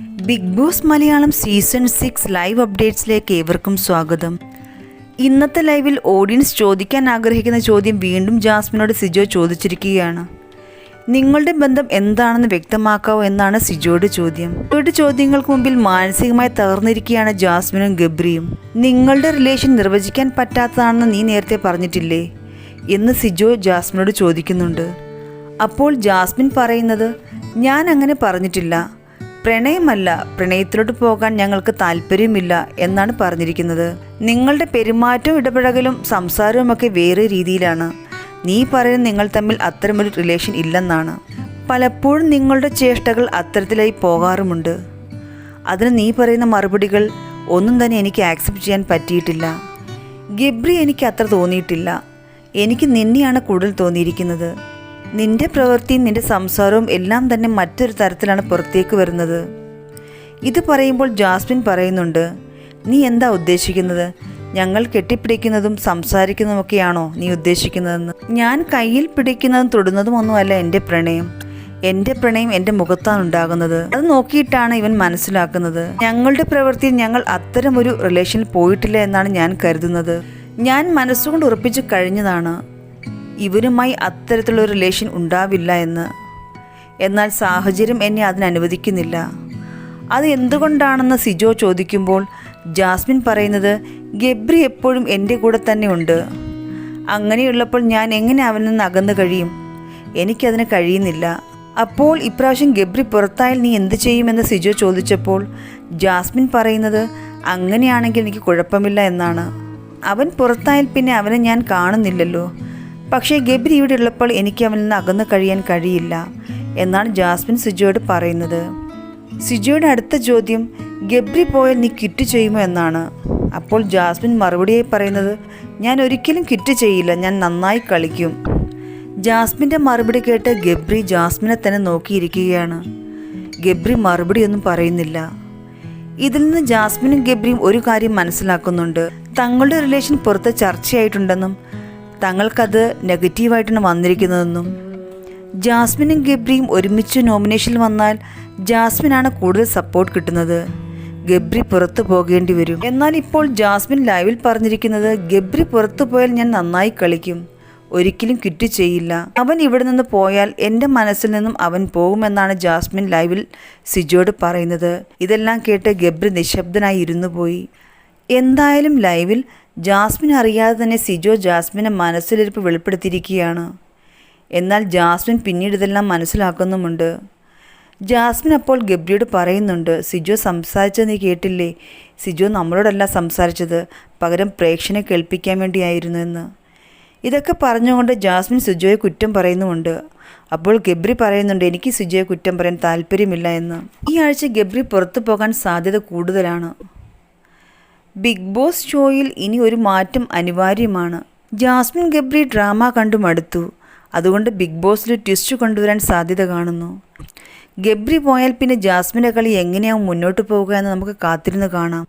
Bigg Boss Malayalam season six live അപ്ഡേറ്റ്സിലേക്ക് ഏവർക്കും സ്വാഗതം. ഇന്നത്തെ ലൈവിൽ ഓഡിയൻസ് ചോദിക്കാൻ ആഗ്രഹിക്കുന്ന ചോദ്യം വീണ്ടും ജാസ്മിനോട് സിജോ ചോദിച്ചിരിക്കുകയാണ്. നിങ്ങളുടെ ബന്ധം എന്താണെന്ന് വ്യക്തമാക്കാവോ എന്നാണ് സിജോയുടെ ചോദ്യം. സിജോയുടെ ചോദ്യങ്ങൾക്ക് മുമ്പിൽ മാനസികമായി തകർന്നിരിക്കുകയാണ് ജാസ്മിനും ഗബ്രിയും. നിങ്ങളുടെ റിലേഷൻ നിർവചിക്കാൻ പറ്റാത്തതാണെന്ന് നീ നേരത്തെ പറഞ്ഞിട്ടില്ലേ? എന്ന് സിജോ ജാസ്മിനോട് ചോദിക്കുന്നുണ്ട്. അപ്പോൾ ജാസ്മിൻ പറയുന്നത് ഞാൻ അങ്ങനെ പറഞ്ഞിട്ടില്ല. പ്രണയമല്ല പ്രണയത്തിലോട്ട് പോകാൻ ഞങ്ങൾക്ക് താല്പര്യമില്ല എന്നാണ് പറഞ്ഞിരിക്കുന്നത്. നിങ്ങളുടെ പെരുമാറ്റവും ഇടപഴകലും സംസാരവുമൊക്കെ വേറെ രീതിയിലാണ്. നീ പറയുന്ന നിങ്ങൾ തമ്മിൽ അത്തരമൊരു റിലേഷൻ ഇല്ലെന്നാണ്. പലപ്പോഴും നിങ്ങളുടെ ചേഷ്ടകൾ അത്തരത്തിലായി പോകാറുമുണ്ട്. അതിന് നീ പറയുന്ന മറുപടികൾ ഒന്നും തന്നെ എനിക്ക് ആക്സെപ്റ്റ് ചെയ്യാൻ പറ്റിയിട്ടില്ല. ഗബ്രി എനിക്ക് അത്ര തോന്നിയിട്ടില്ല. എനിക്ക് നിന്നെയാണ് കൂടുതൽ തോന്നിയിരിക്കുന്നത്. നിന്റെ പ്രവൃത്തിയും നിന്റെ സംസാരവും എല്ലാം തന്നെ മറ്റൊരു തരത്തിലാണ് പുറത്തേക്ക് വരുന്നത്. ഇത് പറയുമ്പോൾ ജാസ്മിൻ പറയുന്നുണ്ട് നീ എന്താ ഉദ്ദേശിക്കുന്നത്? ഞങ്ങൾ കെട്ടിപ്പിടിക്കുന്നതും സംസാരിക്കുന്നതുമൊക്കെയാണോ നീ ഉദ്ദേശിക്കുന്നതെന്ന്? ഞാൻ കയ്യിൽ പിടിക്കുന്നതും തൊടുന്നതും ഒന്നുമല്ല എന്റെ പ്രണയം. എന്റെ പ്രണയം എന്റെ മുഖത്താണ് ഉണ്ടാകുന്നത്. അത് നോക്കിയിട്ടാണ് ഇവൻ മനസ്സിലാക്കുന്നത്. ഞങ്ങളുടെ പ്രവൃത്തിയിൽ ഞങ്ങൾ അത്തരം ഒരു റിലേഷനിൽ പോയിട്ടില്ല എന്നാണ് ഞാൻ കരുതുന്നത്. ഞാൻ മനസ്സുകൊണ്ട് ഉറപ്പിച്ചു കഴിഞ്ഞതാണ്. ഇവരുമായി അത്തരത്തിലുള്ള റിലേഷൻ ഉണ്ടാവില്ല എന്ന്. എന്നാൽ സാഹചര്യം എന്നെ അതിനനുവദിക്കുന്നില്ല അത് എന്തുകൊണ്ടാണെന്ന് സിജോ ചോദിക്കുമ്പോൾ ജാസ്മിൻ പറയുന്നത് ഗബ്രി എപ്പോഴും എന്റെ കൂടെ തന്നെയുണ്ട് അങ്ങനെയുള്ളപ്പോൾ ഞാൻ എങ്ങനെ അവനിൽ നിന്ന് അകന്നു കഴിയും? എനിക്കതിന് കഴിയുന്നില്ല. അപ്പോൾ ഇപ്രാവശ്യം ഗബ്രി പുറത്തായാൽ നീ എന്ത് ചെയ്യുമെന്ന് സിജോ ചോദിച്ചപ്പോൾ ജാസ്മിൻ പറയുന്നത് അങ്ങനെയാണെങ്കിൽ എനിക്ക് കുഴപ്പമില്ല എന്നാണ്. അവൻ പുറത്തായാൽ പിന്നെ അവനെ ഞാൻ കാണുന്നില്ലല്ലോ. പക്ഷേ ഗബ്രി ഇവിടെ ഉള്ളപ്പോൾ എനിക്ക് അവനിൽ നിന്ന് അകന്നു കഴിയാൻ കഴിയില്ല എന്നാണ് ജാസ്മിൻ സിജോയോട് പറയുന്നത്. സിജോയുടെ അടുത്ത ചോദ്യം ഗബ്രി പോയാൽ നീ കിറ്റ് ചെയ്യുമോ എന്നാണ്. അപ്പോൾ ജാസ്മിൻ മറുപടിയായി പറയുന്നത് ഞാൻ ഒരിക്കലും കിറ്റ് ചെയ്യില്ല ഞാൻ നന്നായി കളിക്കും. ജാസ്മിന്റെ മറുപടി കേട്ട് ഗബ്രി ജാസ്മിനെ തന്നെ നോക്കിയിരിക്കുകയാണ്. ഗബ്രി മറുപടിയൊന്നും പറയുന്നില്ല. ഇതിൽ നിന്ന് ജാസ്മിനും ഗബ്രിയും ഒരു കാര്യം മനസ്സിലാക്കുന്നുണ്ട്. തങ്ങളുടെ റിലേഷൻ പുറത്ത് ചർച്ചയായിട്ടുണ്ടെന്നും തങ്ങൾക്കത് നെഗറ്റീവായിട്ടാണ് വന്നിരിക്കുന്നതെന്നും. ജാസ്മിനും ഗബ്രിയും ഒരുമിച്ച് നോമിനേഷനിൽ വന്നാൽ ജാസ്മിനാണ് കൂടുതൽ സപ്പോർട്ട് കിട്ടുന്നത്. ഗബ്രി പുറത്തു പോകേണ്ടി വരും. എന്നാൽ ഇപ്പോൾ ജാസ്മിൻ ലൈവിൽ പറഞ്ഞിരിക്കുന്നത് ഗബ്രി പുറത്തു പോയാൽ ഞാൻ നന്നായി കളിക്കും. ഒരിക്കലും കിറ്റ് ചെയ്യില്ല. അവൻ ഇവിടെ നിന്ന് പോയാൽ എന്റെ മനസ്സിൽ നിന്നും അവൻ പോകുമെന്നാണ് ജാസ്മിൻ ലൈവിൽ സിജോട് പറയുന്നത്. ഇതെല്ലാം കേട്ട് ഗബ്രി നിശബ്ദനായി ഇരുന്നു പോയി എന്തായാലും ലൈവിൽ ജാസ്മിൻ അറിയാതെ തന്നെ സിജോ ജാസ്മിനെ മനസ്സിലിരിപ്പ് വെളിപ്പെടുത്തിയിരിക്കുകയാണ്. എന്നാൽ ജാസ്മിൻ പിന്നീട് ഇതെല്ലാം മനസ്സിലാക്കുന്നുമുണ്ട്. ജാസ്മിൻ അപ്പോൾ ഗബ്രിയോട് പറയുന്നുണ്ട് സിജോ സംസാരിച്ചത് നീ കേട്ടില്ലേ? സിജോ നമ്മളോടല്ല സംസാരിച്ചത്. പകരം പ്രേക്ഷനെ കേൾപ്പിക്കാൻ വേണ്ടിയായിരുന്നു എന്ന്. ഇതൊക്കെ പറഞ്ഞുകൊണ്ട് ജാസ്മിൻ സിജോയെ കുറ്റം പറയുന്നുമുണ്ട്. അപ്പോൾ ഗബ്രി പറയുന്നുണ്ട് എനിക്ക് സിജോയെ കുറ്റം പറയാൻ താല്പര്യമില്ല എന്ന്. ഈ ആഴ്ച ഗബ്രി പുറത്തു പോകാൻ സാധ്യത കൂടുതലാണ്. ബിഗ് ബോസ് ഷോയിൽ ഇനി ഒരു മാറ്റം അനിവാര്യമാണ്. ജാസ്മിൻ ഗബ്രി ഡ്രാമ കണ്ടു മടുത്തു അതുകൊണ്ട് ബിഗ് ബോസിൽ ട്വിസ്റ്റ് കൊണ്ടുവരാൻ സാധ്യത കാണുന്നു. ഗബ്രി പോയാൽ പിന്നെ ജാസ്മിന്റെ കളി എങ്ങനെയാവും മുന്നോട്ട് പോവുക എന്ന് നമുക്ക് കാത്തിരുന്ന് കാണാം.